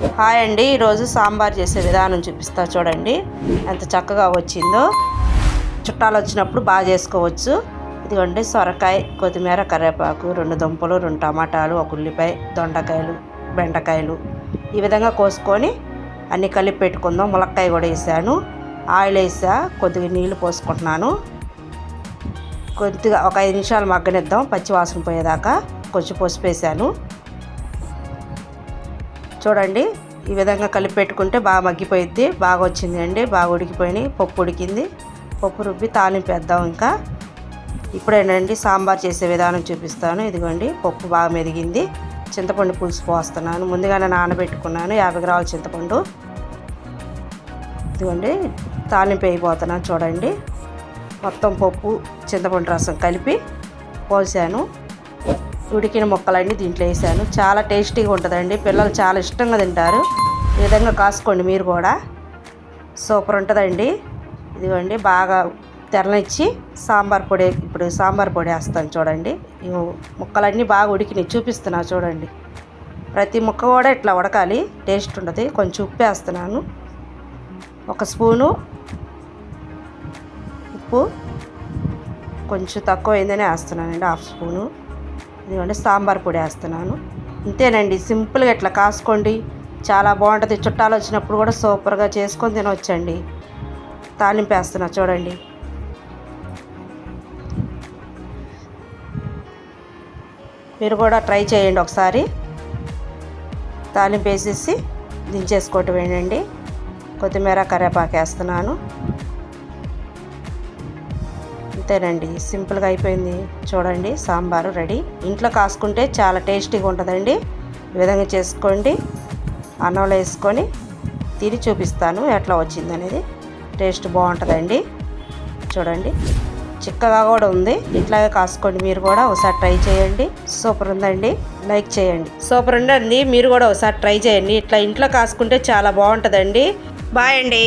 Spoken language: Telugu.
హాయ్ అండి ఈరోజు సాంబార్ చేసే విధానం చూపిస్తా చూడండి. ఎంత చక్కగా వచ్చిందో. చుట్టాలు వచ్చినప్పుడు బాగా చేసుకోవచ్చు. ఇదిగోండి సొరకాయ కొత్తిమీర కరివేపాకు రెండు దుంపలు రెండు టమాటాలు ఒక ఉల్లిపాయ దొండకాయలు బెండకాయలు. ఈ విధంగా కోసుకొని అన్నీ కలిపి పెట్టుకుందాం. ములక్కాయ కూడా వేసాను. ఆయిల్ వేసా కొద్దిగా నీళ్ళు పోసుకుంటున్నాను. కొద్దిగా ఒక ఐదు నిమిషాలు మగ్గనిద్దాం. పచ్చి వాసన పోయేదాకా కొంచెం పసుపు వేసాను. చూడండి. ఈ విధంగా కలిపి పెట్టుకుంటే బాగా మగ్గిపోయిద్ది. బాగా వచ్చింది అండి బాగా ఉడికిపోయినాయి. పప్పు ఉడికింది. పప్పు రుబ్బి తాలింపు వేద్దాం ఇంకా. ఇప్పుడేనండి సాంబార్ చేసే విధానం చూపిస్తాను. ఇదిగోండి పప్పు బాగా మెదిగింది. చింతపండు పులుసు పోస్తున్నాను. ముందుగానే నానబెట్టుకున్నాను. యాభై గ్రాముల చింతపండు. ఇదిగోండి తాలింపు వేయిపోతున్నాను చూడండి. మొత్తం పప్పు చింతపండు రసం కలిపి పోసాను. ఉడికిన ముక్కలన్నీ దీంట్లో వేసాను. చాలా టేస్టీగా ఉంటుందండి. పిల్లలు చాలా ఇష్టంగా తింటారు. ఈ విధంగా కాసుకోండి మీరు కూడా. సూపర్ ఉంటుందండి. ఇదిగోండి బాగా తెరనిచ్చి సాంబార్ పొడి ఇప్పుడు సాంబార్ పొడి వేస్తాను చూడండి. ఇగో ముక్కలన్నీ బాగా ఉడికినాయి. చూపిస్తున్నా చూడండి. ప్రతి ముక్క కూడా ఇట్లా ఉడకాలి. టేస్ట్ ఉంటుంది కొంచెం ఉప్పు వేస్తున్నాను. ఒక స్పూను ఉప్పు. కొంచెం తక్కువ అయిందనే వేస్తున్నానండి. Half spoon. ఇదిగోండి సాంబార్ పొడి వేస్తున్నాను. ఇంతేనండి సింపుల్గా ఇట్లా కాసుకోండి. చాలా బాగుంటుంది. చుట్టాలు వచ్చినప్పుడు కూడా సూపర్గా చేసుకొని తినవచ్చండి తాలింపు వేస్తున్నా చూడండి. మీరు కూడా ట్రై చేయండి ఒకసారి. తాలింపు వేసేసి దించేసుకోవటం వేయండి కొత్తిమీర కరివేపాకు వేస్తున్నాను. అంతేనండి. సింపుల్గా అయిపోయింది. చూడండి సాంబారు రెడీ. ఇంట్లో కాసుకుంటే చాలా టేస్టీగా ఉంటుందండి. ఈ విధంగా చేసుకోండి. అన్నంలో వేసుకొని తిని చూపిస్తాను ఎట్లా వచ్చింది అనేది. టేస్ట్ బాగుంటుందండి. చూడండి చిక్కగా కూడా ఉంది. ఇట్లాగే కాసుకోండి మీరు కూడా. ఒకసారి ట్రై చేయండి. సూపర్ ఉందండి. లైక్ చేయండి. సూపర్ ఉందండి. మీరు కూడా ఒకసారి ట్రై చేయండి. ఇట్లా ఇంట్లో కాసుకుంటే చాలా బాగుంటుందండి. బాయ్ అండి.